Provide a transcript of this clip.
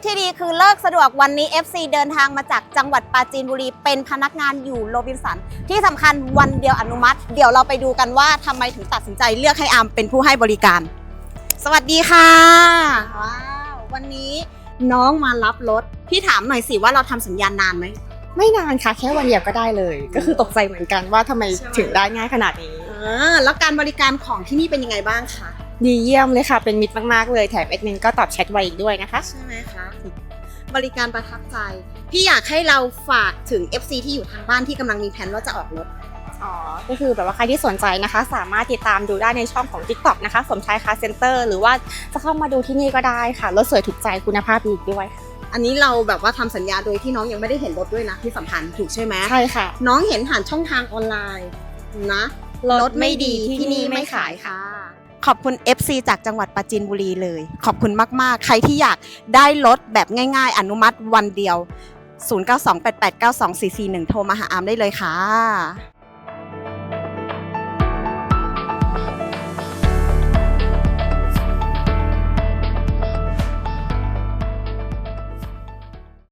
กที่ดีคือเลิกสะดวกวันนี้ FC เดินทางมาจากจังหวัดปราจีนบุรี เป็นพนักงานอยู่โรบินสัน ที่สำคัญวันเดียวอนุมัติ เดี๋ยวเราไปดูกันว่าทำไมถึงตัดสินใจเลือกให้อาร์มเป็นผู้ให้บริการ สวัสดีค่ะว้าววันนี้น้องมารับรถ พี่ถามหน่อยสิว่าเราทำสัญญาณนานไหม ไม่นานค่ะแค่วันเดียวก็ได้เลย ก็คือตกใจเหมือนกันว่าทำไมใช่ไหมถึงได้ง่ายขนาดนี้ อ่าแล้วการบริการของที่นี่เป็นยังไงบ้างคะ ดีเยี่ยมเลยค่ะ เป็นมิตรมากๆเลยแถมเอ็กนึงก็ตอบแชทไวอีกด้วยนะคะ ใช่ไหมคะบริการประทับใจ พี่อยากให้เราฝากถึง FC ที่อยู่ทางบ้านที่กำลังมีแผนว่าจะออกรถ อ๋อ ก็คือแบบว่าใครที่สนใจนะคะ สามารถติดตามดูได้ในช่องของ TikTok นะคะสมชายคาเซ็นเตอร์หรือว่าจะเข้ามาดูที่นี่ก็ได้ค่ะรถสวยถูกใจคุณภาพดีอีกด้วยค่ะอันนี้เราแบบว่าทำสัญญาโดยที่น้องยังไม่ได้เห็นรถด้วยนะที่สำคัญถูกใช่ไหมใช่ค่ะ น้องเห็นผ่านช่องทางออนไลน์นะรถไม่ดีที่นี่ไม่ขายค่ะ ขอบคุณ FC จากจังหวัดปราจีนบุรีเลย ขอบคุณมาก ๆ ใครที่อยากได้รถแบบง่าย ๆ อนุมัติวันเดียว 0928892441 โทรมาหาอามได้เลยค่ะ